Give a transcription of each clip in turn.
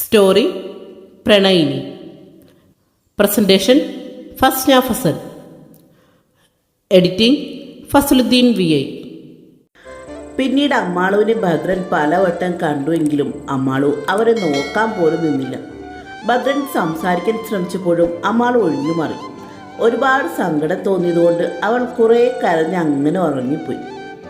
Story പ്രണയിനി. Presentation Fasna Fasal editing Fasaluddin V I. പിന്നീട് അമ്മാളുവിനെ ഭദ്രൻ പലവട്ടം കണ്ടുവെങ്കിലും അമ്മാളു അവരെ നോക്കാൻ പോലും നിന്നില്ല. ഭദ്രൻ സംസാരിക്കാൻ ശ്രമിച്ചപ്പോഴും അമ്മാൾ ഒഴിഞ്ഞു മാറി. ഒരുപാട് സങ്കടം തോന്നിയതുകൊണ്ട് അവൾ കുറേ കരഞ്ഞ് അങ്ങനെ ഉറങ്ങിപ്പോയി.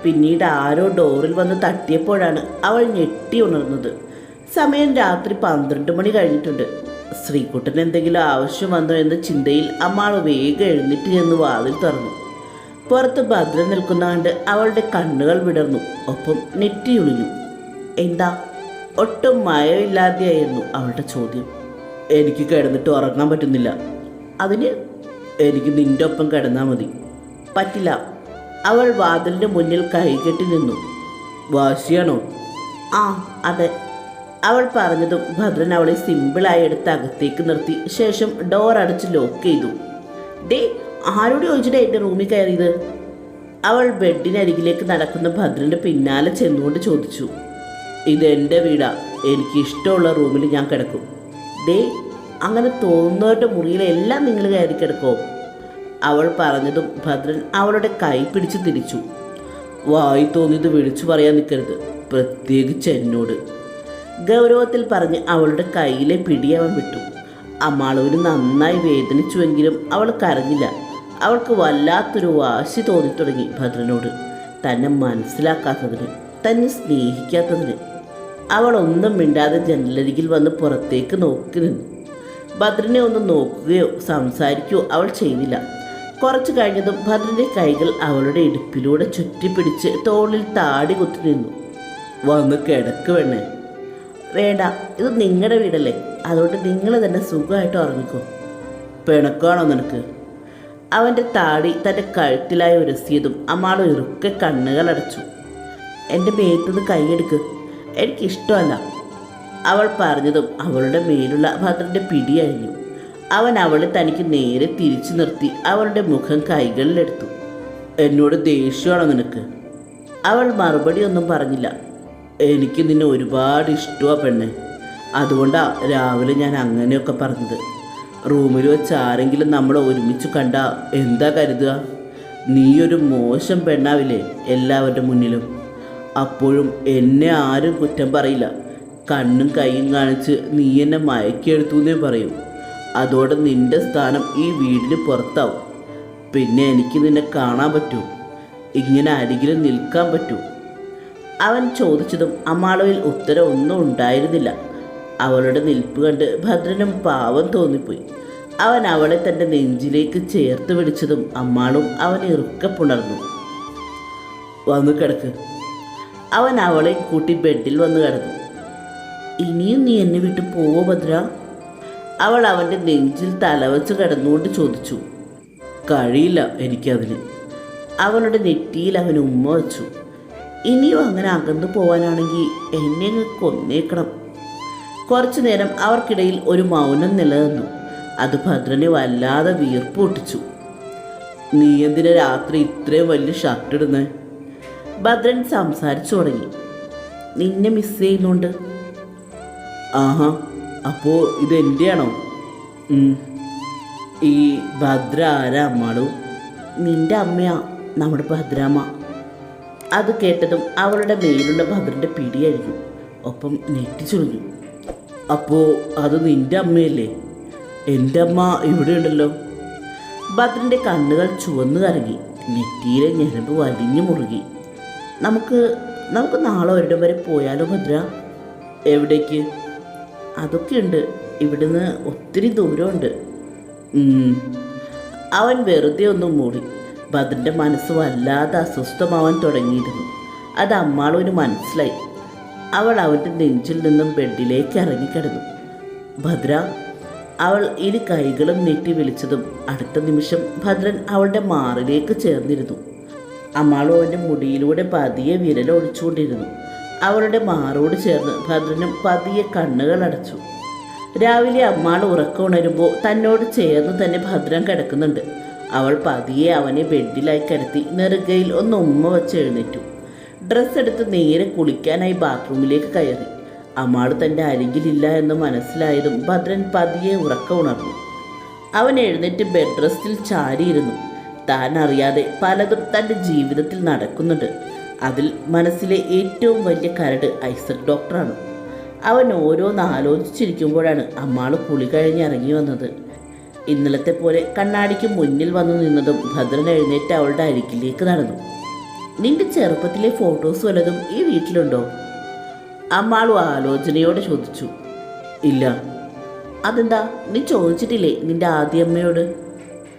പിന്നീട് ആരോ ഡോറിൽ വന്ന് തട്ടിയപ്പോഴാണ് അവൾ ഞെട്ടി ഉണർന്നത്. സമയം രാത്രി പന്ത്രണ്ട് മണി കഴിഞ്ഞിട്ടുണ്ട്. ശ്രീകുട്ടൻ എന്തെങ്കിലും ആവശ്യം വന്നോ എന്ന ചിന്തയിൽ അമ്മാൾ വേഗം എഴുന്നേറ്റ് എന്ന് വാതിൽ തുറന്നു. പുറത്ത് ഭദ്രൻ നിൽക്കുന്ന കണ്ട് അവളുടെ കണ്ണുകൾ വിടർന്നു. ഒപ്പം നെറ്റിയുളിഞ്ഞു എന്താ? ഒട്ടും മയമില്ലാതെയായിരുന്നു അവളുടെ ചോദ്യം. എനിക്ക് കിടന്നിട്ട് ഉറങ്ങാൻ പറ്റുന്നില്ല. അതിന് എനിക്ക് നിന്റെ ഒപ്പം കിടന്നാൽ മതി. പറ്റില്ല. അവൾ വാതിലിന്റെ മുന്നിൽ കൈകെട്ടി നിന്നു. വാശിയാണോ? ആ അതെ. അവൾ പറഞ്ഞതും ഭദ്രൻ അവളെ സിമ്പിളായി എടുത്ത് അകത്തേക്ക് നിർത്തി. ശേഷം ഡോർ അടച്ച് ലോക്ക് ചെയ്തു. ഡേ ആരോട് ചോദിച്ചിട്ട് എന്റെ റൂമിൽ കയറിയത്? അവൾ ബെഡിനരികിലേക്ക് നടക്കുന്ന ഭദ്രന്റെ പിന്നാലെ ചെന്നുകൊണ്ട് ചോദിച്ചു. ഇത് എന്റെ വീടാ. എനിക്ക് ഇഷ്ടമുള്ള റൂമിൽ ഞാൻ കിടക്കും. ഡേ അങ്ങനെ തോന്നുന്നവരുടെ മുറിയിലെല്ലാം നിങ്ങൾ കയറി കിടക്കോ അവൾ പറഞ്ഞതും ഭദ്രൻ അവളുടെ കൈ പിടിച്ച് തിരിച്ചു. വായി തോന്നിയത് വിളിച്ചു പറയാൻ നിൽക്കരുത്. പ്രത്യേകിച്ച് എന്നോട്. ഗൗരവത്തിൽ പറഞ്ഞ് അവളുടെ കയ്യിലെ പിടി അവൻ വിട്ടു. അമ്മാളൂര് നന്നായി വേദനിച്ചുവെങ്കിലും അവൾ കരഞ്ഞില്ല. അവൾക്ക് വല്ലാത്തൊരു വാശി തോന്നിത്തുടങ്ങി ഭദ്രനോട്. തന്നെ മനസ്സിലാക്കാത്തതിന് തന്നെ സ്നേഹിക്കാത്തതിന്. അവൾ ഒന്നും മിണ്ടാതെ ജനലരികിൽ വന്ന് പുറത്തേക്ക് നോക്കി നിന്നു. ഭദ്രനെ ഒന്ന് നോക്കുകയോ സംസാരിക്കുകയോ അവൾ ചെയ്തില്ല. കുറച്ചു കഴിഞ്ഞതും ഭദ്രന്റെ കൈകൾ അവളുടെ ഇടുപ്പിലൂടെ ചുറ്റിപ്പിടിച്ച് തോളിൽ താടി കുത്തി നിന്നു. വന്ന് കിടക്ക് വേണേ വേണ്ട ഇത് നിങ്ങളുടെ വീടല്ലേ? അതുകൊണ്ട് നിങ്ങൾ തന്നെ സുഖമായിട്ട് ഉറങ്ങിക്കോ. പിണക്കാണോ നിനക്ക്? അവന്റെ താടി തന്റെ കഴുത്തിലായി ഉരസിയതും അമ്മാൾ ഒരുക്കെ കണ്ണുകളടച്ചു. എന്റെ മേത്തുനിന്ന് കൈയെടുക്ക്. എനിക്കിഷ്ടമല്ല. അവൾ പറഞ്ഞതും അവളുടെ മേലുള്ള ഭദ്രന്റെ പിടിയഴിഞ്ഞു അവൻ അവളെ തനിക്ക് നേരെ തിരിച്ചു നിർത്തി അവളുടെ മുഖം കൈകളിലെടുത്തു. എന്നോട് ദേഷ്യമാണോ നിനക്ക്? അവൾ മറുപടി ഒന്നും പറഞ്ഞില്ല. എനിക്ക് നിന്നെ ഒരുപാട് ഇഷ്ടമാണ് പെണ്ണെ. അതുകൊണ്ടാണ് രാവിലെ ഞാൻ അങ്ങനെയൊക്കെ പറഞ്ഞത്. റൂമിൽ വെച്ച് ആരെങ്കിലും നമ്മളെ ഒരുമിച്ച് കണ്ട എന്താ കരുതുക? നീയൊരു മോശം പെണ്ണാവില്ലേ എല്ലാവരുടെ മുന്നിലും. അപ്പോഴും എന്നെ ആരും കുറ്റം പറയില്ല. കണ്ണും കൈയും കാണിച്ച് നീ എന്നെ മയക്കിയെടുത്തു എന്നേ പറയും. അതോടെ നിന്റെ സ്ഥാനം ഈ വീടിന് പുറത്താവും. പിന്നെ എനിക്ക് നിന്നെ കാണാൻ പറ്റൂ. ഇങ്ങനെ അരികിലും നിൽക്കാൻ പറ്റൂ. അവൻ ചോദിച്ചതും അമ്മാളവിൽ ഉത്തരവൊന്നും ഉണ്ടായിരുന്നില്ല. അവളുടെ നിൽപ്പ് കണ്ട് ഭദ്രനും പാവം തോന്നിപ്പോയി. അവൻ അവളെ തന്റെ നെഞ്ചിലേക്ക് ചേർത്ത് പിടിച്ചതും അമ്മാളും അവനെ ഇറുക്കപ്പുണർന്നു വന്നു കിടക്ക്. അവൻ അവളെ കൂട്ടി ബെഡിൽ വന്നു കിടന്നു. ഇനിയും നീ എന്നെ വിട്ട് പോവോ ഭദ്ര? അവൾ അവന്റെ നെഞ്ചിൽ തലവച്ച് കിടന്നുകൊണ്ട് ചോദിച്ചു. കഴിയില്ല എനിക്കതിന്. അവളുടെ നെറ്റിയിൽ അവൻ ഉമ്മ വച്ചു. ഇനിയും അങ്ങനെ അകന്നു പോവാനാണെങ്കിൽ എന്നെ കൊന്നേക്കണം. കുറച്ചു നേരം അവർക്കിടയിൽ ഒരു മൗനം നിലനിന്നു. അത് ഭദ്രനെ വല്ലാതെ വീർപ്പ് പൊട്ടിച്ചു നീ എന്തിനാ രാത്രി ഇത്രയും വലിയ ഷർട്ട് ഇടുന്നേ? ഭദ്രൻ സംസാരിച്ചു തുടങ്ങി. നിന്നെ മിസ് ചെയ്യുന്നുണ്ട്. ആഹാ അപ്പോ ഇത് ഈ ഭദ്ര ആരാ അമ്മാളു? നിന്റെ അമ്മയാ നമ്മുടെ ഭദ്രാമ്മ. അത് കേട്ടതും അവളുടെ മേലുള്ള ഭദ്രന്റെ പിടിയായിരുന്നു. ഒപ്പം നെറ്റിച്ചുളിഞ്ഞു അപ്പോൾ അത് നിന്റെ അമ്മയല്ലേ? എന്റെ അമ്മ ഇവിടെ ഉണ്ടല്ലോ ഭദ്രന്റെ കണ്ണുകൾ ചുവന്നു കറങ്ങി നെറ്റിയിലെ ഞരമ്പ് വലിഞ്ഞു മുറുകി. നമുക്ക് നമുക്ക് നാളെ ഒരിടം വരെ പോയാലോ ഭദ്ര? എവിടേക്ക്? അതൊക്കെയുണ്ട്. ഇവിടുന്ന് ഒത്തിരി ദൂരമുണ്ട്. അവൻ വെറുതെ ഒന്നും മൂടി. ഭദ്രന്റെ മനസ്സ് വല്ലാതെ അസ്വസ്ഥമാവാൻ തുടങ്ങിയിരുന്നു. അത് അമ്മാളൊരു മനസ്സിലായി. അവൾ അവന്റെ നെഞ്ചിൽ നിന്നും ബെഡിലേക്ക് ഇറങ്ങിക്കിടന്നു. ഭദ്ര അവൾ ഇരു കൈകളും നീട്ടി വിളിച്ചതും അടുത്ത നിമിഷം ഭദ്രൻ അവളുടെ മാറിലേക്ക് ചേർന്നിരുന്നു. അമ്മാളും അവന്റെ മുടിയിലൂടെ പതിയെ വിരലൊടിച്ചുകൊണ്ടിരുന്നു അവളുടെ മാറോട് ചേർന്ന് ഭദ്രനും പതിയെ കണ്ണുകൾ അടച്ചു. രാവിലെ അമ്മാൾ ഉറക്കം ഉണരുമ്പോൾ തന്നോട് ചേർന്ന് തന്നെ ഭദ്രൻ കിടക്കുന്നുണ്ട്. അവൾ പതിയെ അവനെ ബെഡിലായി കിടത്തി നെറുകയിൽ ഒന്ന് ഉമ്മ വെച്ച് എഴുന്നേറ്റു. ഡ്രസ്സ് എടുത്ത് നേരെ കുളിക്കാനായി ബാത്റൂമിലേക്ക് കയറി. അമ്മാൾ തന്റെ അരികിലില്ല എന്ന് മനസ്സിലായതും ഭദ്രൻ പതിയെ ഉറക്ക ഉണർന്നു. അവൻ എഴുന്നേറ്റ് ബെഡ് റെസ്റ്റിൽ ചാരിയിരുന്നു. താൻ അറിയാതെ പലതും തന്റെ ജീവിതത്തിൽ നടക്കുന്നുണ്ട്. അതിൽ മനസ്സിലെ ഏറ്റവും വലിയ കരട് ഐസക് ഡോക്ടറാണ്. അവൻ ഓരോന്ന് ആലോചിച്ചിരിക്കുമ്പോഴാണ് അമ്മാൾ കുളി കഴിഞ്ഞ് ഇറങ്ങി വന്നത്. ഇന്നലത്തെ പോലെ കണ്ണാടിക്ക് മുന്നിൽ വന്നു നിന്നതും ഭദ്രൻ എഴുന്നേറ്റ് അവളുടെ അരികിലേക്ക് നടന്നു. നിന്റെ ചെറുപ്പത്തിലെ ഫോട്ടോസ് വല്ലതും ഈ വീട്ടിലുണ്ടോ? അമ്മാളു ആലോചനയോടെ ചോദിച്ചു. ഇല്ല. അതെന്താ? നീ ചോദിച്ചിട്ടില്ലേ നിന്റെ ആദ്യമ്മയോട്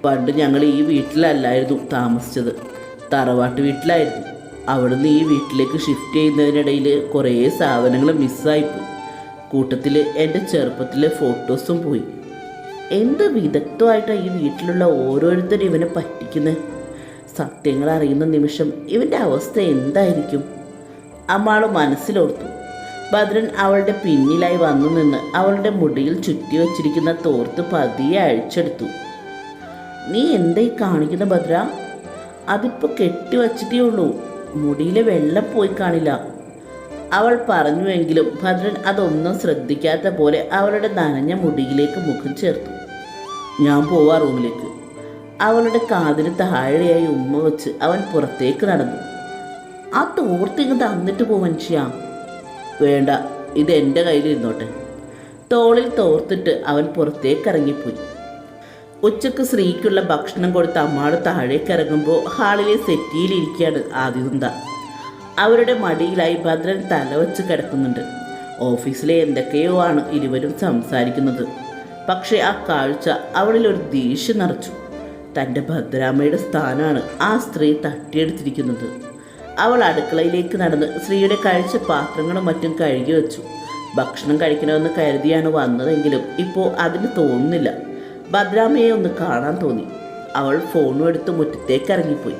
പണ്ട് ഞങ്ങൾ ഈ വീട്ടിലല്ലായിരുന്നു താമസിച്ചത്. തറവാട്ട് വീട്ടിലായിരുന്നു. അവിടുന്ന് ഈ വീട്ടിലേക്ക് ഷിഫ്റ്റ് ചെയ്യുന്നതിനിടയിൽ കുറേ സാധനങ്ങൾ മിസ്സായിപ്പോയി കൂട്ടത്തിൽ എന്റെ ചെറുപ്പത്തിലെ ഫോട്ടോസും പോയി. എന്ത് വിദഗ്ധമായിട്ടാണ് ഈ വീട്ടിലുള്ള ഓരോരുത്തരും ഇവനെ പറ്റിക്കുന്നത് സത്യങ്ങൾ അറിയുന്ന നിമിഷം ഇവന്റെ അവസ്ഥ എന്തായിരിക്കും? അമ്മാൾ മനസ്സിലോർത്തു. ഭദ്രൻ അവളുടെ പിന്നിലായി വന്നു നിന്ന് അവളുടെ മുടിയിൽ ചുറ്റി വച്ചിരിക്കുന്ന തോർത്ത് പതിയെ അഴിച്ചെടുത്തു. നീ എന്തായി കാണിക്കുന്ന ഭദ്ര? അതിപ്പോൾ കെട്ടിവച്ചിട്ടേ ഉള്ളൂ. മുടിയിലെ വെള്ളം പോയി കാണില്ല. അവൾ പറഞ്ഞുവെങ്കിലും ഭദ്രൻ അതൊന്നും ശ്രദ്ധിക്കാത്ത പോലെ അവളുടെ നനഞ്ഞ മുടിയിലേക്ക് മുഖം ചേർത്തു. ഞാൻ പോവാ റൂമിലേക്ക്. അവളുടെ കാതിന് താഴെയായി ഉമ്മ വെച്ച് അവൻ പുറത്തേക്ക് നടന്നു. ആ തോർത്തിങ്ങ് തന്നിട്ട് പോ ചെയ്യാം വേണ്ട ഇത് എന്റെ കയ്യിലിരുന്നോട്ടെ. തോളിൽ തോർത്തിട്ട് അവൻ പുറത്തേക്ക് ഇറങ്ങിപ്പോയി. ഉച്ചയ്ക്ക് സ്ത്രീക്കുള്ള ഭക്ഷണം കൊടുത്ത് അമ്മാട് താഴേക്ക് ഇറങ്ങുമ്പോൾ ഹാളിലെ സെറ്റിയിലിരിക്കുകയാണ് ആദിവന്ത അവരുടെ മടിയിലായി ഭദ്രൻ തലവച്ച് കിടക്കുന്നുണ്ട്. ഓഫീസിലെ എന്തൊക്കെയോ ആണ് ഇരുവരും സംസാരിക്കുന്നത്. പക്ഷേ ആ കാഴ്ച അവളിൽ ഒരു ദേഷ്യം നിറച്ചു. തന്റെ ഭദ്രാമ്മയുടെ സ്ഥാനമാണ് ആ സ്ത്രീ തട്ടിയെടുത്തിരിക്കുന്നത്. അവൾ അടുക്കളയിലേക്ക് നടന്ന് സ്ത്രീയുടെ കഴിച്ച പാത്രങ്ങളും മറ്റും കഴുകി വെച്ചു. ഭക്ഷണം കഴിക്കണമെന്ന് കരുതിയാണ് വന്നതെങ്കിലും ഇപ്പോൾ അതിന് തോന്നുന്നില്ല. ഭദ്രാമ്മയെ ഒന്ന് കാണാൻ തോന്നി. അവൾ ഫോണും എടുത്ത് മുറ്റത്തേക്ക് ഇറങ്ങിപ്പോയി.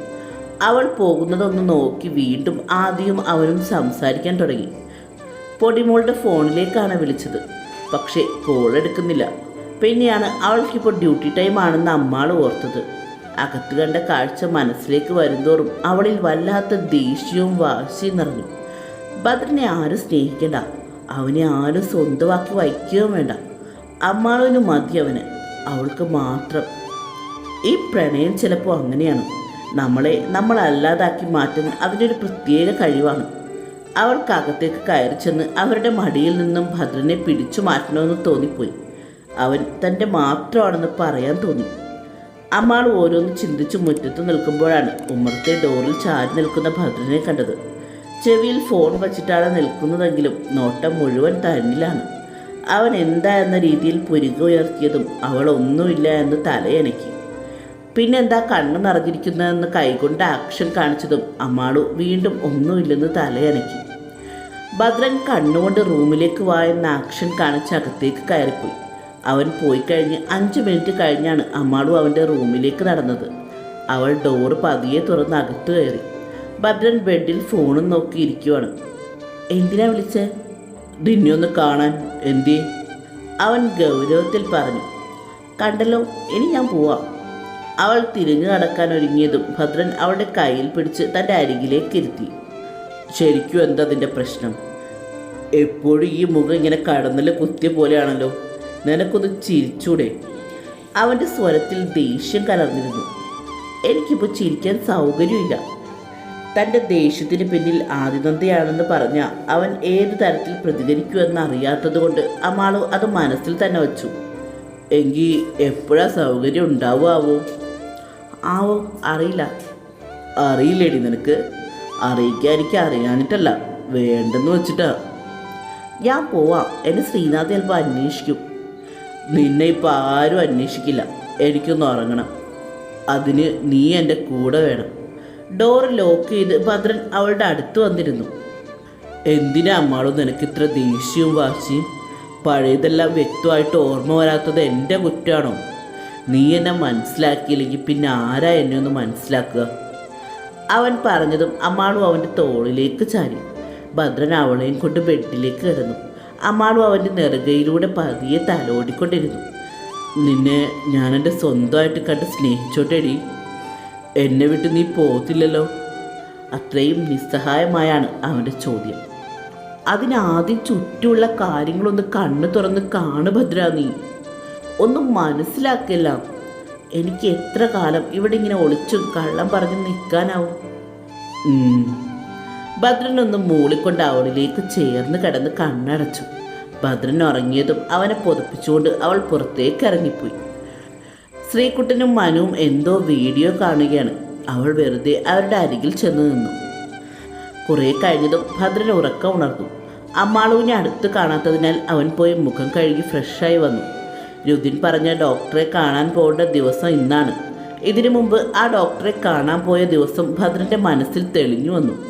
അവൾ പോകുന്നതൊന്ന് നോക്കി വീണ്ടും ആദ്യം അവനും സംസാരിക്കാൻ തുടങ്ങി. പൊടിമോളുടെ ഫോണിലേക്കാണ് വിളിച്ചത്. പക്ഷേ കോൾ എടുക്കുന്നില്ല. പിന്നെയാണ് അവൾക്കിപ്പോൾ ഡ്യൂട്ടി ടൈം ആണെന്ന് അമ്മാൾ ഓർത്തത്. അകത്ത് കണ്ട കാഴ്ച മനസ്സിലേക്ക് വരുന്തോറും അവളിൽ വല്ലാത്ത ദേഷ്യവും വാശിയും നിറഞ്ഞു. ഭദ്രനെ ആരും സ്നേഹിക്കണ്ട. അവനെ ആരും സ്വന്തമാക്കി വയ്ക്കുകയും വേണ്ട. അമ്മാളവിന് മതി അവന്. അവൾക്ക് മാത്രം. ഈ പ്രണയം ചിലപ്പോൾ അങ്ങനെയാണ്. നമ്മളെ നമ്മളല്ലാതാക്കി മാറ്റുന്ന അതിനൊരു പ്രത്യേക കഴിവാണ്. അവൾക്കകത്തേക്ക് കയറി ചെന്ന് അവരുടെ മടിയിൽ നിന്നും ഭദ്രനെ പിടിച്ചു മാറ്റണമെന്ന് തോന്നിപ്പോയി. അവൻ തന്റെ മാത്രമാണെന്ന് പറയാൻ തോന്നി. അമ്മാൾ ഓരോന്ന് ചിന്തിച്ച് മുറ്റത്ത് നിൽക്കുമ്പോഴാണ് ഉമ്മറത്തെ ഡോറിൽ ചാരി നിൽക്കുന്ന ഭദ്രനെ കണ്ടത്. ചെവിയിൽ ഫോൺ വച്ചിട്ടാണ് നിൽക്കുന്നതെങ്കിലും നോട്ടം മുഴുവൻ തന്നിലാണ്. അവൻ എന്താ എന്ന രീതിയിൽ പുരുക ഉയർത്തിയതും അവൾ ഒന്നുമില്ല എന്ന് തലയണക്കി പിന്നെന്താ കണ്ണ് നിറഞ്ഞിരിക്കുന്നതെന്ന് കൈകൊണ്ട് ആക്ഷൻ കാണിച്ചതും അമ്മാളു വീണ്ടും ഒന്നുമില്ലെന്ന് തലയനക്കി. ഭദ്രൻ കണ്ണുകൊണ്ട് റൂമിലേക്ക് വാ എന്ന ആക്ഷൻ കാണിച്ച് അകത്തേക്ക് കയറിപ്പോയി. അവൻ പോയി കഴിഞ്ഞ് അഞ്ച് മിനിറ്റ് കഴിഞ്ഞാണ് അമ്മാളു അവന്റെ റൂമിലേക്ക് നടന്നത്. അവൾ ഡോറ് പതിയെ തുറന്ന് അകത്ത് കയറി. ഭദ്രൻ ബെഡിൽ ഫോണും നോക്കി ഇരിക്കുവാണ്. എന്തിനാ വിളിച്ചേ? നിന്നെ ഒന്ന് കാണാൻ. എന്തേ അവൻ ഗൗരവത്തിൽ പറഞ്ഞു. കണ്ടല്ലോ ഇനി ഞാൻ പോവാം. അവൾ തിരിഞ്ഞു നടക്കാൻ ഒരുങ്ങിയതും ഭദ്രൻ അവളുടെ കയ്യിൽ പിടിച്ച് തന്റെ അരികിലേക്ക് ഇരുത്തി. ശരിക്കും എന്താ അതിന്റെ പ്രശ്നം? എപ്പോഴും ഈ മുഖം ഇങ്ങനെ കടന്നിൽ കുത്തിയ പോലെയാണല്ലോ. നിനക്കൊന്ന് ചിരിച്ചൂടെ? അവന്റെ സ്വരത്തിൽ ദേഷ്യം കലർന്നിരുന്നു. എനിക്കിപ്പോൾ ചിരിക്കാൻ സൗകര്യമില്ല. തന്റെ ദേഷ്യത്തിന് പിന്നിൽ ആദിനന്ദയാണെന്ന് പറഞ്ഞ അവൻ ഏത് തരത്തിൽ പ്രതികരിക്കുമെന്ന് അറിയാത്തതുകൊണ്ട് അമാളു അത് മനസ്സിൽ തന്നെ വച്ചു. എങ്കിൽ എപ്പോഴാ സൗകര്യം ഉണ്ടാവുമാവോ ആവോ? അറിയില്ല. അറിയില്ലേടി നിനക്ക്. അറിയിക്കാൻ എനിക്ക് അറിയാനിട്ടല്ല വേണ്ടെന്ന് വെച്ചിട്ടാ. ഞാൻ പോവാം. എന്നെ ശ്രീനാഥ് ചിലപ്പോൾ അന്വേഷിക്കും. നിന്നെ ഇപ്പം ആരും അന്വേഷിക്കില്ല. എനിക്കൊന്ന് ഉറങ്ങണം. അതിന് നീ എന്റെ കൂടെ വേണം. ഡോർ ലോക്ക് ചെയ്ത് ഭദ്രൻ അവളുടെ അടുത്ത് വന്നിരുന്നു. എന്തിനാ അമ്മാളും നിനക്ക് ഇത്ര ദേഷ്യവും വാശിയും? പഴയതെല്ലാം വ്യക്തമായിട്ട് ഓർമ്മ വരാത്തത് എന്റെ കുറ്റമാണോ നീ എന്നെ മനസ്സിലാക്കിയില്ലെങ്കിൽ പിന്നെ ആരാ എന്നെ ഒന്ന് മനസ്സിലാക്കുക? അവൻ പറഞ്ഞതും അമ്മാളും അവന്റെ തോളിലേക്ക് ചാരി ഭദ്രൻ അവളെയും കൊണ്ട് ബെഡിലേക്ക് കിടന്നു. അമ്മാളും അവന്റെ നെറുകയിലൂടെ പതിയെ തലോടിക്കൊണ്ടിരുന്നു. നിന്നെ ഞാൻ എന്റെ സ്വന്തമായിട്ട് കണ്ട് സ്നേഹിച്ചോട്ടേടി. എന്നെ വിട്ട് നീ പോകത്തില്ലല്ലോ. അത്രയും നിസ്സഹായമായാണ് അവന്റെ ചോദ്യം. അതിനാദ്യം ചുറ്റുമുള്ള കാര്യങ്ങളൊന്ന് കണ്ണു തുറന്ന് കാണു ഭദ്ര നീ. ഒന്നും മനസ്സിലാക്കില്ല. എനിക്ക് എത്ര കാലം ഇവിടെ ഇങ്ങനെ ഒളിച്ചും കള്ളം പറഞ്ഞ് നിൽക്കാനാവും ഭദ്രനൊന്ന് മൂളിക്കൊണ്ട് അവളിലേക്ക് ചേർന്ന് കിടന്ന് കണ്ണടച്ചു. ഭദ്രൻ ഉറങ്ങിയതും അവനെ പൊതിപ്പിച്ചുകൊണ്ട് അവൾ പുറത്തേക്ക് ഇറങ്ങിപ്പോയി. ശ്രീകുട്ടനും മനുവും എന്തോ വീഡിയോ കാണുകയാണ്. അവൾ വെറുതെ അവരുടെ അരികിൽ ചെന്ന് നിന്നു. കുറേ കഴിഞ്ഞതും ഭദ്രൻ ഉറക്കം ഉണർന്നു. അമ്മാളുവിനെ അടുത്ത് കാണാത്തതിനാൽ അവൻ പോയി മുഖം കഴുകി ഫ്രഷായി വന്നു. രുദിൻ പറഞ്ഞ ഡോക്ടറെ കാണാൻ പോകേണ്ട ദിവസം ഇന്നാണ്. ഇതിനു മുമ്പ് ആ ഡോക്ടറെ കാണാൻ പോയ ദിവസം ഭദ്രന്റെ മനസ്സിൽ തെളിഞ്ഞു വന്നു.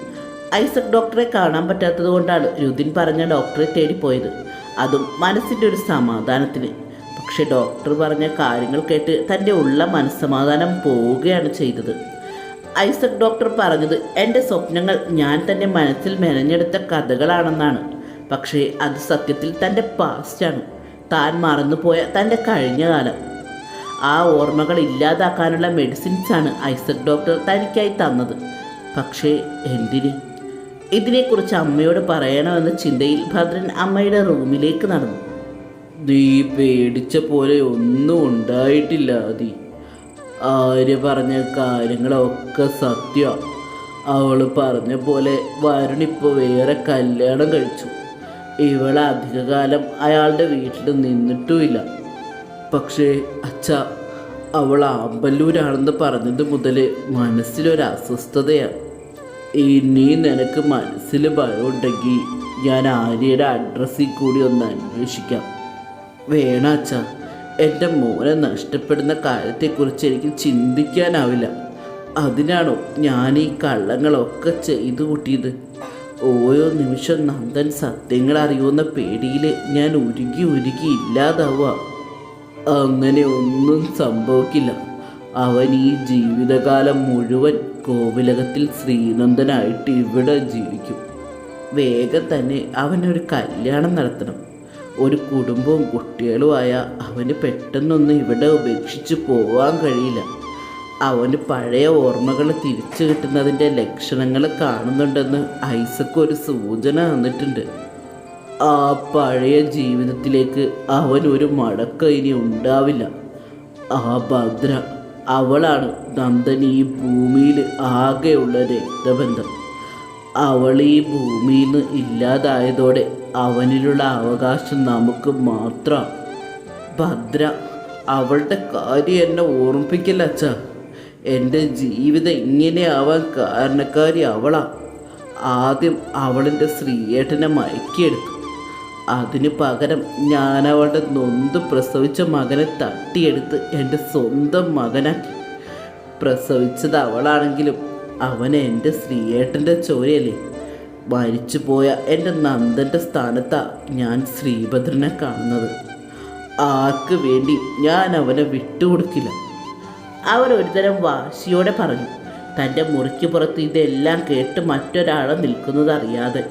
ഐസക് ഡോക്ടറെ കാണാൻ പറ്റാത്തത് കൊണ്ടാണ് രുദിൻ പറഞ്ഞ ഡോക്ടറെ തേടി പോയത്. അതും മനസ്സിന്റെ ഒരു സമാധാനത്തിന്. പക്ഷെ ഡോക്ടർ പറഞ്ഞ കാര്യങ്ങൾ കേട്ട് തന്റെ ഉള്ള മനസ്സമാധാനം പോവുകയാണ് ചെയ്തത്. ഐസക് ഡോക്ടർ പറഞ്ഞത് എന്റെ സ്വപ്നങ്ങൾ ഞാൻ തന്നെ മനസ്സിൽ മെനഞ്ഞെടുത്ത കഥകളാണെന്നാണ്. പക്ഷേ അത് സത്യത്തിൽ തന്റെ പാസ്റ്റാണ് താൻ മറന്നുപോയ തന്റെ കഴിഞ്ഞ കാലം. ആ ഓർമ്മകൾ ഇല്ലാതാക്കാനുള്ള മെഡിസിൻസാണ് ഐസക് ഡോക്ടർ തനിക്കായി തന്നത്. പക്ഷേ എന്തിന്? ഇതിനെക്കുറിച്ച് അമ്മയോട് പറയണമെന്ന ചിന്തയിൽ ഭദ്രൻ അമ്മയുടെ റൂമിലേക്ക് നടന്നു. നീ പേടിച്ച പോലെ ഒന്നും ഉണ്ടായിട്ടില്ല അതി ആര്യ പറഞ്ഞ കാര്യങ്ങളൊക്കെ സത്യ. അവൾ പറഞ്ഞ പോലെ വരുണിപ്പോൾ വേറെ കല്യാണം കഴിച്ചു. ഇവൾ അധികകാലം അയാളുടെ വീട്ടിൽ നിന്നിട്ടുമില്ല. പക്ഷേ അച്ഛ അവൾ ആമ്പല്ലൂരാണെന്ന് പറഞ്ഞത് മുതൽ മനസ്സിലൊരു അസ്വസ്ഥതയാണ്. ഇനി നിനക്ക് മനസ്സിൽ ഭയമുണ്ടെങ്കിൽ ഞാൻ ആര്യയുടെ അഡ്രസ്സിൽ കൂടി ഒന്ന് അന്വേഷിക്കാം. വേണ അച്ഛ എന്റെ മോനെ നഷ്ടപ്പെടുന്ന കാര്യത്തെക്കുറിച്ച് എനിക്ക് ചിന്തിക്കാനാവില്ല. അതിനാണോ ഞാൻ ഈ കള്ളങ്ങളൊക്കെ ചെയ്തു കൂട്ടിയത്? ഓരോ നിമിഷം നന്ദൻ സത്യങ്ങൾ അറിയുന്ന പേടിയിൽ ഞാൻ ഉരുകി ഉരുകി ഇല്ലാതാവുക. അങ്ങനെ ഒന്നും സംഭവിക്കില്ല. അവൻ ഈ ജീവിതകാലം മുഴുവൻ കോവിലകത്തിൽ ശ്രീനന്ദനായിട്ട് ഇവിടെ ജീവിക്കും. വേഗം തന്നെ അവനൊരു കല്യാണം നടത്തണം. ഒരു കുടുംബവും കുട്ടികളുമായ അവന് പെട്ടെന്നൊന്നും ഇവിടെ ഉപേക്ഷിച്ച് പോവാൻ കഴിയില്ല. അവന് പഴയ ഓർമ്മകൾ തിരിച്ചു കിട്ടുന്നതിന്റെ ലക്ഷണങ്ങൾ കാണുന്നുണ്ടെന്ന് ഐസക്ക് ഒരു സൂചന തന്നിട്ടുണ്ട്. ആ പഴയ ജീവിതത്തിലേക്ക് അവൻ ഒരു മടക്ക ഇനി ഉണ്ടാവില്ല. ആ ഭദ്ര അവളാണ് നന്ദൻ ഈ ഭൂമിയിൽ ആകെയുള്ള രക്തബന്ധം. അവൾ ഈ ഭൂമിയിൽ നിന്ന് ഇല്ലാതായതോടെ അവനിലുള്ള അവകാശം നമുക്ക് മാത്രം. ഭദ്ര അവളുടെ കാര്യം എന്നെ ഓർമ്മിപ്പിക്കില്ല അച്ഛ? എന്റെ ജീവിതം ഇങ്ങനെയാവാൻ കാരണക്കാരി അവളാ. ആദ്യം അവളെന്റെ ശ്രീയേട്ടനെ മയക്കിയെടുത്തു. അതിന് പകരം ഞാൻ അവളുടെ നൊന്ത് പ്രസവിച്ച മകനെ തട്ടിയെടുത്ത് എന്റെ സ്വന്തം മകനാക്കി. പ്രസവിച്ചത് അവളാണെങ്കിലും അവൻ എന്റെ ശ്രീയേട്ടന്റെ ചോരയല്ലേ? മരിച്ചു പോയ എന്റെ നന്ദന്റെ സ്ഥാനത്താണ് ഞാൻ ശ്രീഭദ്രനെ കാണുന്നത്. ആർക്ക് വേണ്ടി ഞാൻ അവനെ വിട്ടുകൊടുക്കില്ല. അവർ ഒരുതരം വാശിയോടെ പറഞ്ഞു തന്റെ മുറിക്ക് പുറത്ത് ഇതെല്ലാം കേട്ട് മറ്റൊരാളെ നിൽക്കുന്നത് അറിയാതെ